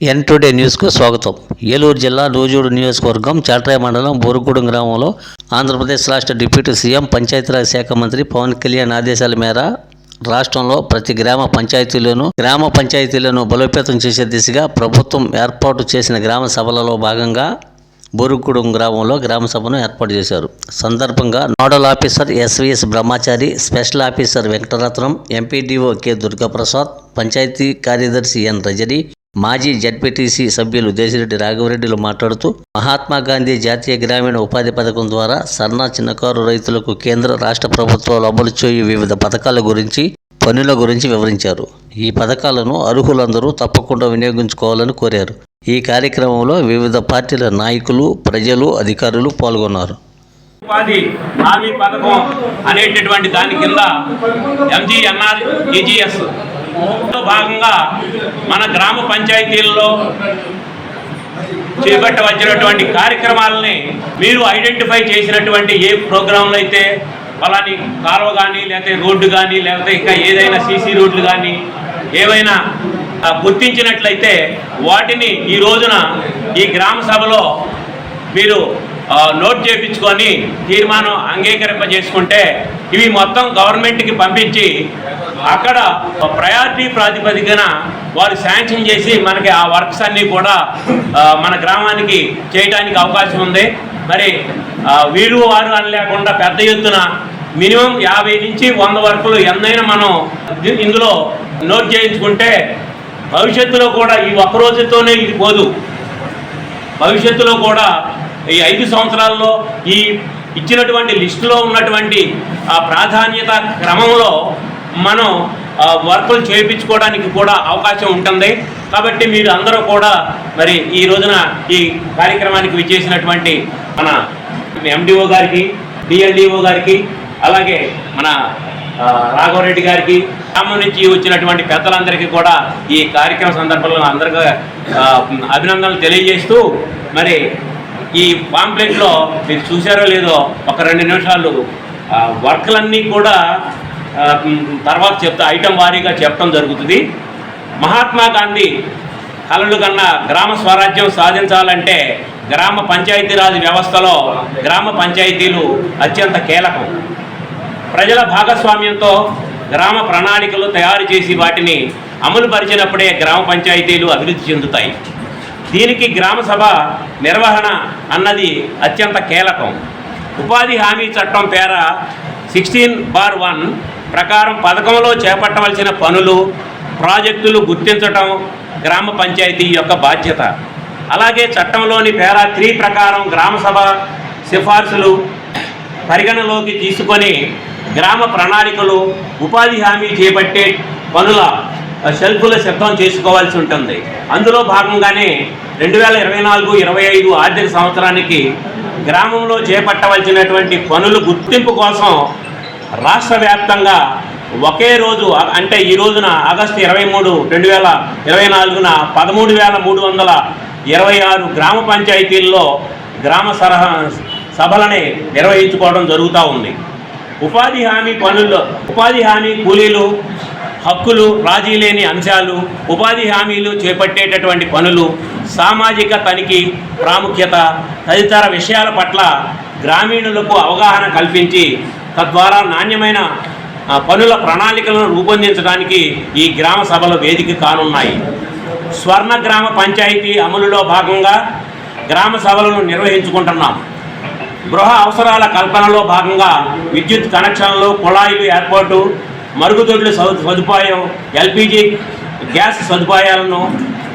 ఎన్ today న్యూస్కు స్వాగతం. ఏలూరు జిల్లా నూజూడు నియోజకవర్గం చాట్రాయ మండలం బోరుగూడెం గ్రామంలో ఆంధ్రప్రదేశ్ రాష్ట్ర డిప్యూటీ సీఎం పంచాయతీరాజ్ శాఖ మంత్రి పవన్ కళ్యాణ్ ఆదేశాల మేర రాష్ట్రంలో ప్రతి గ్రామ పంచాయతీలోనూ గ్రామ పంచాయతీలను బలోపేతం చేసే దిశగా ప్రభుత్వం ఏర్పాటు చేసిన గ్రామ సభలలో భాగంగా బోరుగూడెం గ్రామంలో గ్రామ సభను ఏర్పాటు చేశారు. సందర్భంగా nodal officer SVS Brahmachari special officer Venkataratnam MPDO K Durgaprasad panchayat కార్యదర్శి ఎన్ రజని మాజీ జడ్పీటీసీ సభ్యులు దేశిరెడ్డి రాఘవరెడ్డిలు మాట్లాడుతూ మహాత్మా గాంధీ జాతీయ గ్రామీణ ఉపాధి పథకం ద్వారా సన్న చిన్నకారు రైతులకు కేంద్ర రాష్ట్ర ప్రభుత్వాలు అమలు చేయు వివిధ పథకాల గురించి పనుల గురించి వివరించారు. ఈ పథకాలను అర్హులందరూ తప్పకుండా వినియోగించుకోవాలని కోరారు. ఈ కార్యక్రమంలో వివిధ పార్టీల నాయకులు ప్రజలు అధికారులు పాల్గొన్నారు. ఉపాధి హామీ పథకం అనేటటువంటి దాని కింద ఎంజీఎన్ఆర్ ఈజీఎస్ భాగంగా మన గ్రామ పంచాయతీల్లో చేపట్టవలసినటువంటి కార్యక్రమాలని మీరు ఐడెంటిఫై చేసినటువంటి ఏ ప్రోగ్రాంలు అయితే పలాని కాలువ కానీ లేకపోతే రోడ్డు కానీ లేకపోతే ఇంకా ఏదైనా సీసీ రోడ్లు కానీ ఏవైనా గుర్తించినట్లయితే వాటిని ఈ రోజున ఈ గ్రామ సభలో మీరు నోట్ చేయించుకొని తీర్మానం అంగీకరింపజేసుకుంటే ఇవి మొత్తం గవర్నమెంట్కి పంపించి అక్కడ ప్రయారిటీ ప్రాతిపదికన వారు శాంక్షన్ చేసి మనకి ఆ వర్క్స్ అన్నీ కూడా మన గ్రామానికి చేయడానికి అవకాశం ఉంది. మరి వీరు వారు అని లేకుండా పెద్ద ఎత్తున మినిమం యాభై నుంచి వంద వర్కులు ఎంతైనా మనం ఇందులో నోట్ చేయించుకుంటే భవిష్యత్తులో కూడా ఈ ఒక్క రోజుతోనే ఇది పోదు. భవిష్యత్తులో కూడా ఈ ఐదు సంవత్సరాల్లో ఈ ఇచ్చినటువంటి లిస్టులో ఉన్నటువంటి ఆ ప్రాధాన్యత క్రమంలో మనం వర్కులు చేయించుకోవడానికి కూడా అవకాశం ఉంటుంది. కాబట్టి మీరు అందరూ కూడా మరి ఈ రోజున ఈ కార్యక్రమానికి విచ్చేసినటువంటి మన ఎండిఓ గారికి డిఎల్డిఓ గారికి అలాగే మన రాఘవరెడ్డి గారికి గ్రామం నుంచి వచ్చినటువంటి పెద్దలందరికీ కూడా ఈ కార్యక్రమ సందర్భంలో అందరికీ అభినందనలు తెలియజేస్తూ మరి ఈ పాంప్లెట్లో మీరు చూసారో లేదో ఒక రెండు నిమిషాలు వర్క్లన్నీ కూడా తర్వాత చెప్తా ఐటమ్ వారీగా చెప్పడం జరుగుతుంది. మహాత్మా గాంధీ కలలు కన్నా గ్రామ స్వరాజ్యం సాధించాలంటే గ్రామ పంచాయతీరాజ్ వ్యవస్థలో గ్రామ పంచాయతీలు అత్యంత కీలకం. ప్రజల భాగస్వామ్యంతో గ్రామ ప్రణాళికలు తయారు చేసి వాటిని అమలు పరిచినప్పుడే గ్రామ పంచాయతీలు అభివృద్ధి చెందుతాయి. దీనికి గ్రామ సభ నిర్వహణ అన్నది అత్యంత కీలకం. ఉపాధి హామీ చట్టం పేర సిక్స్టీన్ బార్ వన్ ప్రకారం పథకంలో చేపట్టవలసిన పనులు ప్రాజెక్టులు గుర్తించటం గ్రామ పంచాయతీ యొక్క బాధ్యత. అలాగే చట్టంలోని పేరా త్రీ ప్రకారం గ్రామ సభ సిఫార్సులు పరిగణలోకి తీసుకొని గ్రామ ప్రణాళికలు ఉపాధి హామీ చేపట్టే పనుల షెల్ఫుల సిద్ధం చేసుకోవాల్సి ఉంటుంది. అందులో భాగంగానే రెండు వేల ఇరవై నాలుగు ఇరవై ఐదు ఆర్థిక సంవత్సరానికి గ్రామంలో చేపట్టవలసినటువంటి పనుల గుర్తింపు కోసం రాష్ట్ర వ్యాప్తంగా ఒకే రోజు అంటే ఈ రోజున ఆగస్టు ఇరవై మూడు రెండు వేల ఇరవై నాలుగున పదమూడు వేల మూడు వందల ఇరవై ఆరు గ్రామ పంచాయతీల్లో గ్రామ సరహ సభలని నిర్వహించుకోవడం జరుగుతూ ఉంది. ఉపాధి హామీ పనుల్లో ఉపాధి హామీ కూలీలు హక్కులు రాజీ లేని అంశాలు ఉపాధి హామీలు చేపట్టేటటువంటి పనులు సామాజిక తనిఖీ ప్రాముఖ్యత తదితర విషయాల పట్ల గ్రామీణులకు అవగాహన కల్పించి తద్వారా నాణ్యమైన పనుల ప్రణాళికలను రూపొందించడానికి ఈ గ్రామ సభలు వేదిక కానున్నాయి. స్వర్ణ గ్రామ పంచాయతీ అమలులో భాగంగా గ్రామ సభలను నిర్వహించుకుంటున్నాం. గృహ అవసరాల కల్పనలో భాగంగా విద్యుత్ కనెక్షన్లు కుళాయిలు ఏర్పాటు మరుగుదొడ్లు సదు సదుపాయం ఎల్పిజి గ్యాస్ సదుపాయాలను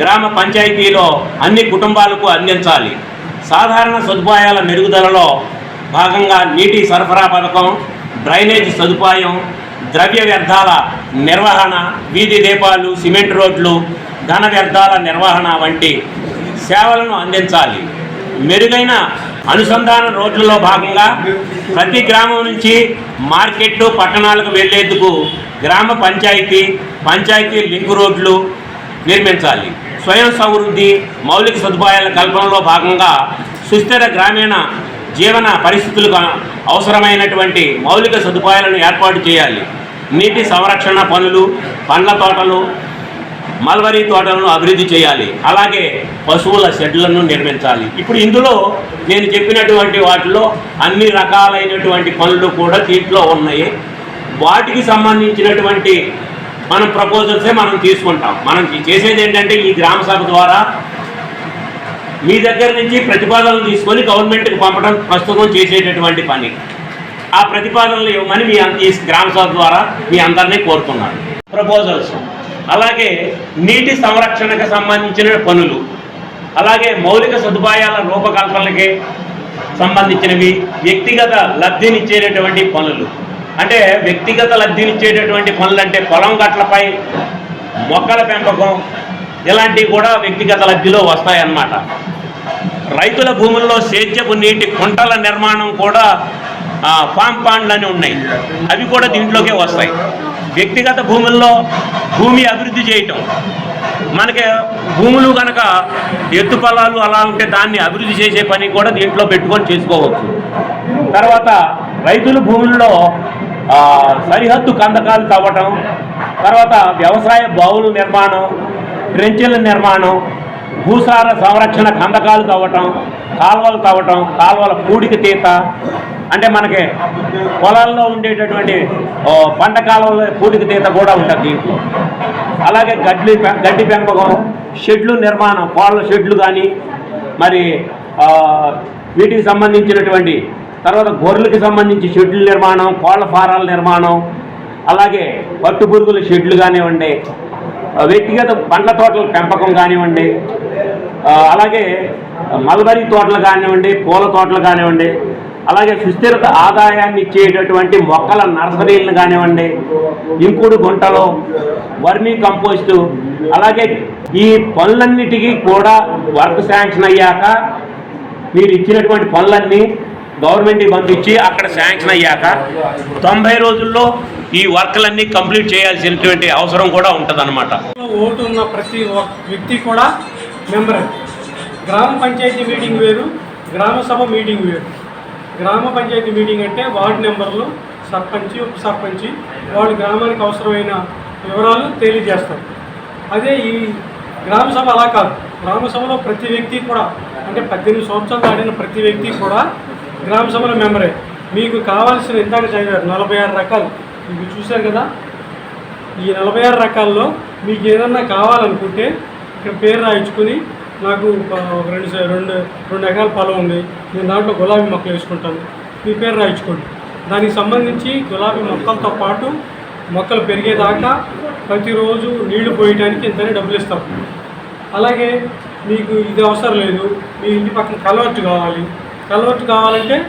గ్రామ పంచాయతీలో అన్ని కుటుంబాలకు అందించాలి. సాధారణ సదుపాయాల మెరుగుదలలో భాగంగా నీటి సరఫరా పథకం డ్రైనేజ్ సదుపాయం ద్రవ్య వ్యర్థాల నిర్వహణ వీధి దీపాలు సిమెంట్ రోడ్లు ఘన వ్యర్థాల నిర్వహణ వంటి సేవలను అందించాలి. మెరుగైన అనుసంధాన రోడ్లలో భాగంగా ప్రతి గ్రామం నుంచి మార్కెట్టు పట్టణాలకు వెళ్ళేందుకు గ్రామ పంచాయతీ పంచాయతీ లింక్ రోడ్లు నిర్మించాలి. స్వయం సమృద్ధి మౌలిక సదుపాయాల కల్పనలో భాగంగా సుస్థిర గ్రామీణ జీవన పరిస్థితులకు అవసరమైనటువంటి మౌలిక సదుపాయాలను ఏర్పాటు చేయాలి. నీటి సంరక్షణ పనులు పండ్ల తోటలు మల్బరీ తోటలను అభివృద్ధి చేయాలి. అలాగే పశువుల షెడ్లను నిర్మించాలి. ఇప్పుడు ఇందులో నేను చెప్పినటువంటి వాటిలో అన్ని రకాలైనటువంటి పనులు కూడా దీంట్లో ఉన్నాయి. వాటికి సంబంధించినటువంటి మనం ప్రపోజల్సే మనం తీసుకుంటాం. మనం చేసేది ఏంటంటే ఈ గ్రామ సభ ద్వారా మీ దగ్గర నుంచి ప్రతిపాదనలు తీసుకొని గవర్నమెంట్కి పంపడం ప్రస్తుతం చేసేటటువంటి పని. ఆ ప్రతిపాదనలు ఇవ్వమని మీ ఈ గ్రామ సభ ద్వారా మీ అందరినీ కోరుతున్నాను. ప్రపోజల్స్ అలాగే నీటి సంరక్షణకు సంబంధించిన పనులు. అలాగే మౌలిక సదుపాయాల రూపకల్పనకి సంబంధించినవి వ్యక్తిగత లబ్ధినిచ్చేటటువంటి పనులు. అంటే వ్యక్తిగత లబ్ధినిచ్చేటటువంటి పనులు అంటే పొలం గట్లపై మొక్కల పెంపకం ఇలాంటివి కూడా వ్యక్తిగత లబ్ధిలో వస్తాయన్నమాట. రైతుల భూముల్లో సేద్యపు నీటి కుంటల నిర్మాణం కూడా ఫామ్ పాండ్లు అని ఉన్నాయి. అవి కూడా దీంట్లోకే వస్తాయి. వ్యక్తిగత భూముల్లో భూమి అభివృద్ధి చేయటం. మనకి భూములు కనుక ఎత్తు పొలాలు అలా ఉంటే దాన్ని అభివృద్ధి చేసే పని కూడా దీంట్లో పెట్టుకొని చేసుకోవచ్చు. తర్వాత రైతుల భూముల్లో సరిహద్దు కందకాలు తవ్వటం తర్వాత వ్యవసాయ బావులు నిర్మాణం ట్రెంచెల నిర్మాణం భూసార సంరక్షణ కందకాలు తవ్వటం కాల్వలు తవ్వటం కాల్వల పూడిక తీత అంటే మనకి పొలాల్లో ఉండేటటువంటి పంట కాలంలో పూడిక తీత కూడా ఉంటుంది దీంట్లో. అలాగే గడ్డి గడ్డి పెంపకం షెడ్లు నిర్మాణం కోళ్ళ షెడ్లు కానీ మరి వీటికి సంబంధించినటువంటి తర్వాత గొర్రెలకి సంబంధించి షెడ్ల నిర్మాణం కోళ్ళ ఫారాల నిర్మాణం అలాగే పట్టు పురుగుల షెడ్లు కానివ్వండి వ్యక్తిగత పండ్ల తోటల పెంపకం కానివ్వండి అలాగే మల్బరీ తోటలు కానివ్వండి పూల తోటలు కానివ్వండి అలాగే సుస్థిరత ఆదాయాన్ని ఇచ్చేటటువంటి మొక్కల నర్సరీలను కానివ్వండి ఇంకుడు గుంటలు వర్మీ కంపోస్టు అలాగే ఈ పనులన్నిటికీ కూడా వర్క్ శాంక్షన్ అయ్యాక మీరు ఇచ్చినటువంటి పనులన్నీ గవర్నమెంట్కి పంపించి అక్కడ శాంక్షన్ అయ్యాక తొంభై రోజుల్లో ఈ వర్క్లన్నీ కంప్లీట్ చేయాల్సినటువంటి అవసరం కూడా ఉంటుందన్నమాట. ఓటు ఉన్న ప్రతి ఒక్క వ్యక్తి కూడా మెంబర్. గ్రామ పంచాయతీ మీటింగ్ వేరు గ్రామ సభ మీటింగ్ వేరు. గ్రామ పంచాయతీ మీటింగ్ అంటే వార్డు నెంబర్లు సర్పంచి ఉప సర్పంచి వాళ్ళు గ్రామానికి అవసరమైన వివరాలు తెలియజేస్తారు. అదే ఈ గ్రామ సభ అలా కాదు. గ్రామ సభలో ప్రతి వ్యక్తి కూడా అంటే పద్దెనిమిది సంవత్సరాలు దాటిన ప్రతి వ్యక్తి కూడా గ్రామ సభలో మెంబరే. మీకు కావాల్సిన ఇందాక చదివారు నలభై ఆరు రకాలు. ఇవి చూశారు కదా? ఈ నలభై ఆరు రకాల్లో మీకు ఏదన్నా కావాలనుకుంటే ఇక్కడ పేరు రాయించుకుని నాకు ఒక ఒక రెండు రెండు రెండు ఎకరాల పొలం ఉంది. నేను దాంట్లో గులాబీ మొక్కలు వేసుకుంటాను. మీ పేరు రాయించుకోండి. దానికి సంబంధించి గులాబీ మొక్కలతో పాటు మొక్కలు పెరిగేదాకా ప్రతిరోజు నీళ్ళు పోయడానికి ఇంతనే డబ్బులు ఇస్తాం. అలాగే మీకు ఇది అవసరం లేదు. మీ ఇంటి పక్కన కలవట్టు కావాలి. కలవట్టు కావాలంటే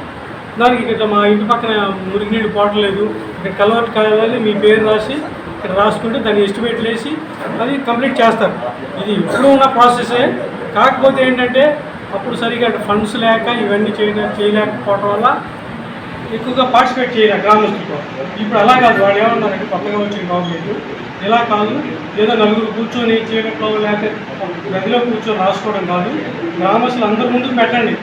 దానికి ఇక్కడ మా ఇంటి పక్కన మురికి నీళ్ళు పోవట్లేదు ఇక్కడ కలవట్టు కావాలి మీ పేరు రాసి ఇక్కడ రాసుకుంటే దాన్ని ఎస్టిమేట్ వేసి అది కంప్లీట్ చేస్తారు. ఇది ఇప్పుడు ఉన్న ప్రాసెసే కాకపోతే ఏంటంటే అప్పుడు సరిగా ఫండ్స్ లేక ఇవన్నీ చేయడం చేయలేకపోవడం వల్ల ఎక్కువగా పార్టిసిపేట్ చేయలేదు గ్రామస్తులతో ఇప్పుడు అలా కాదు. వాళ్ళు ఏమన్నారంటే కొత్తగా వచ్చిన గవర్నమెంట్ ఇలా కాదు. ఏదో నలుగురు కూర్చొని చీకట్లో లేక గదిలో కూర్చొని రాసుకోవడం కాదు. గ్రామస్తులు అందరి ముందుకు పెట్టండి.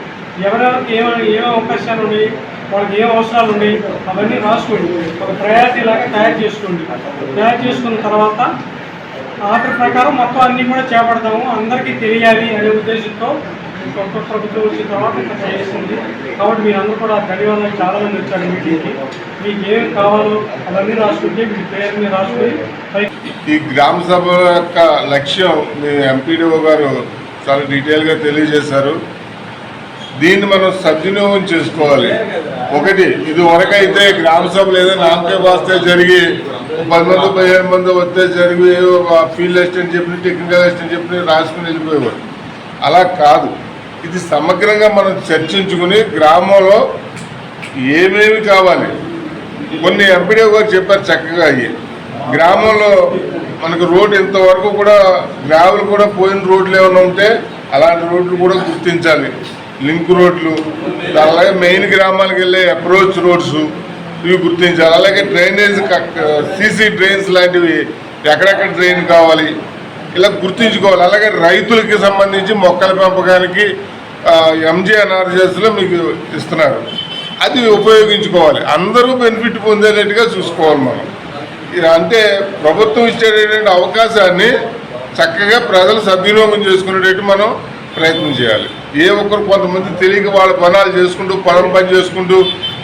ఎవరెవరికి ఏమైనా ఏమేమి అవకాశాలు ఉన్నాయి వాళ్ళకి ఏం అవసరాలు ఉన్నాయి అవన్నీ రాసుకోండి. ఒక ప్రయారిటీ లాగా తయారు చేసుకోండి. తయారు చేసుకున్న తర్వాత ఆర్డర్ ప్రకారం మొత్తం అన్నీ కూడా చేపడతాము. అందరికీ తెలియాలి అనే ఉద్దేశంతో కొత్త ప్రభుత్వం వచ్చిన తర్వాత ఇంకా చేస్తుంది. కాబట్టి మీరందరూ కూడా ధన్యవాదాలు. చాలా మంది వచ్చారు మీటింగ్కి మీకు ఏం కావాలో అవన్నీ రాసుకుంటే మీ పేరుని రాసుకుని ఈ గ్రామ సభ యొక్క లక్ష్యం మీ ఎంపీడీఓ గారు చాలా డీటెయిల్గా తెలియజేశారు. దీన్ని మనం సద్వినియోగం చేసుకోవాలి. ఒకటి ఇది వరకైతే గ్రామ సభలు ఏదో నామకే వాస్తే జరిగి పది మంది పదిహేను మంది వస్తే జరిగి ఫీల్డ్ అసిస్టెంట్ చెప్పి టెక్నికల్ అసిస్టెంట్ చెప్పి రాసుకుని వెళ్ళిపోయేవారు. అలా కాదు. ఇది సమగ్రంగా మనం చర్చించుకుని గ్రామంలో ఏమేమి కావాలి? కొన్ని ఎంపీడీ గారు చెప్పారు చక్కగా అయ్యి. గ్రామంలో మనకు రోడ్డు ఇంతవరకు కూడా గ్రావెల్ కూడా పోయిన రోడ్లు ఏమైనా ఉంటే అలాంటి రోడ్లు కూడా గుర్తించాలి. లింక్ రోడ్లు అలాగే మెయిన్ గ్రామాలకు వెళ్ళే అప్రోచ్ రోడ్స్ ఇవి గుర్తించాలి. అలాగే డ్రైనేజ్ సీసీ డ్రైన్స్ లాంటివి ఎక్కడెక్కడ డ్రైన్ కావాలి ఇలా గుర్తించుకోవాలి. అలాగే రైతులకి సంబంధించి మొక్కల పెంపకానికి ఎంజీఎన్ఆర్జెస్లో మీకు ఇస్తున్నారు. అది ఉపయోగించుకోవాలి. అందరూ బెనిఫిట్ పొందేటట్టుగా చూసుకోవాలి మనం. అంటే ప్రభుత్వం ఇచ్చేటటువంటి అవకాశాన్ని చక్కగా ప్రజలు సద్వినియోగం చేసుకునేటట్టు మనం ప్రయత్నం చేయాలి. ఏ ఒక్కరు కొంతమంది తెలియక వాళ్ళ పనాలు చేసుకుంటూ పొలం పని చేసుకుంటూ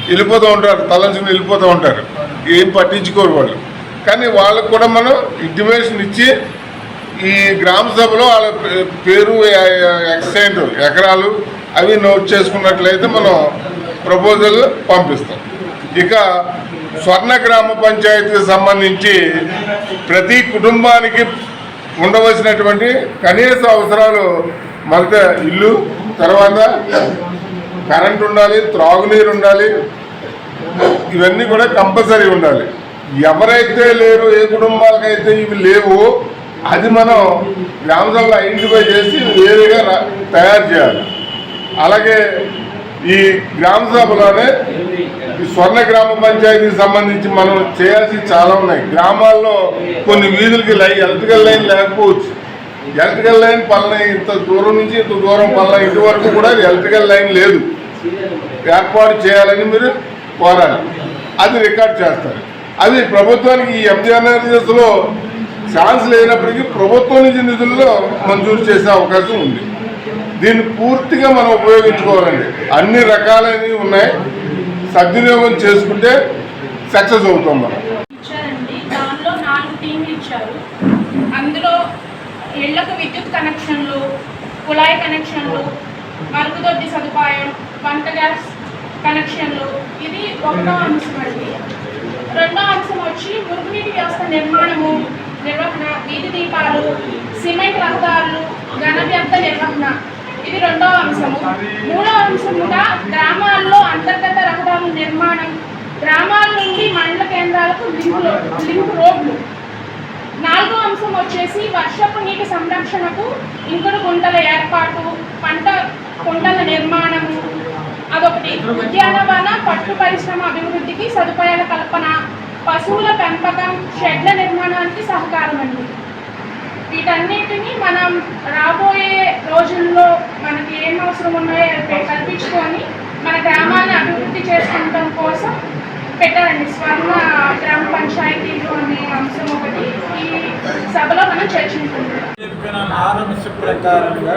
వెళ్ళిపోతూ ఉంటారు. తలంచుకుని వెళ్ళిపోతూ ఉంటారు. ఏం పట్టించుకోరు వాళ్ళు. కానీ వాళ్ళకు కూడా మనం ఇంటిమేషన్ ఇచ్చి ఈ గ్రామ సభలో వాళ్ళ పే- పేరు ఎక్సైంట్ ఎకరాలు అవి నోట్ చేసుకున్నట్లయితే మనం ప్రపోజల్ పంపిస్తాం. ఇక స్వర్ణ గ్రామ పంచాయతీకి సంబంధించి ప్రతి కుటుంబానికి ఉండవలసినటువంటి కనీస అవసరాలు మొదట ఇల్లు తర్వాత కరెంట్ ఉండాలి త్రాగునీరు ఉండాలి ఇవన్నీ కూడా కంపల్సరీ ఉండాలి. ఎవరైతే లేరు ఏ కుటుంబాలకైతే ఇవి లేవు అది మనం గ్రామ సభలో ఐడెంటిఫై చేసి వేరుగా తయారు చేయాలి. అలాగే ఈ గ్రామ సభలోనే ఈ స్వర్ణ గ్రామ పంచాయతీకి సంబంధించి మనం చేయాల్సి చాలా ఉన్నాయి. గ్రామాల్లో కొన్ని వీధులకి లై ఎలక్ట్రికల్ లైన్ లేకపోవచ్చు. ఎలక్ట్రికల్ లైన్ పలానా ఇంత దూరం నుంచి ఇంత దూరం పలానా ఇంటి వరకు కూడా ఎలక్ట్రికల్ లైన్ లేదు. ఏర్పాటు చేయాలని మీరు కోరాలి. అది రికార్డ్ చేస్తారు. అది ప్రభుత్వానికి ఈ ఎంజీఆర్ఎస్లో ఛాన్స్ లేనప్పటికీ ప్రభుత్వం నుంచి నిధుల్లో మంజూరు చేసే అవకాశం ఉంది. దీన్ని పూర్తిగా మనం ఉపయోగించుకోవాలండి. అన్ని రకాలైనవి ఉన్నాయి. సద్వినియోగం చేసుకుంటే సక్సెస్ అవుతాం మనం. ఇళ్ళకు విద్యుత్ కనెక్షన్లు కుళాయి కనెక్షన్లు మరుగుదొడ్డి సదుపాయం వంట గ్యాస్ కనెక్షన్లు ఇది ఒకటో అంశం అండి. రెండో అంశం వచ్చి మురుగునీటి వ్యవస్థ నిర్మాణము నిర్వహణ వీధి దీపాలు సిమెంట్ రహదారులు ఘన వ్యర్థ నిర్వహణ. ఇది రెండవ అంశము. మూడో అంశముగా గ్రామాల్లో అంతర్గత రహదారుల నిర్మాణం. గ్రామాల నుండి మండల కేంద్రాలకు లింక్ లో- లింక్ రోడ్లు. నాలుగో అంశం వచ్చేసి వర్షపు నీటి సంరక్షణకు ఇంకుడు గుంటల ఏర్పాటు పంట కుంటల నిర్మాణము. అదొకటి. ఉద్యానవన పట్టు పరిశ్రమ అభివృద్ధికి సదుపాయాల కల్పన పశువుల పెంపకం షెడ్ల నిర్మాణానికి సహకారం అండి వీటన్నిటిని మనం రాబోయే రోజుల్లో మనకి ఏం అవసరం ఉన్నాయో కల్పించుకొని మన గ్రామాన్ని అభివృద్ధి చేసుకుంటాం కోసం పెట్టారండి. స్వర్ణ గ్రామ పంచాయతీలు అనే అంశం ఒకటి ఈ సభలో మనం చర్చించుకుంటాం చెప్పిన ఆరంభ ప్రకారంగా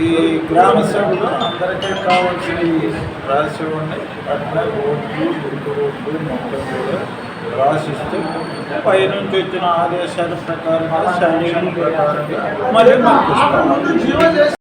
ఈ గ్రామ సభలో అందరికీ కావాల్సిన రాసి ఉన్నాయి అట్లా రోడ్లు లింక్ రోడ్లు మొత్తం కూడా రాసిస్తూ పైనుంచి వచ్చిన ఆదేశాల ప్రకారంగా శాంక్షన్ ప్రకారంగా మళ్ళీ మనకి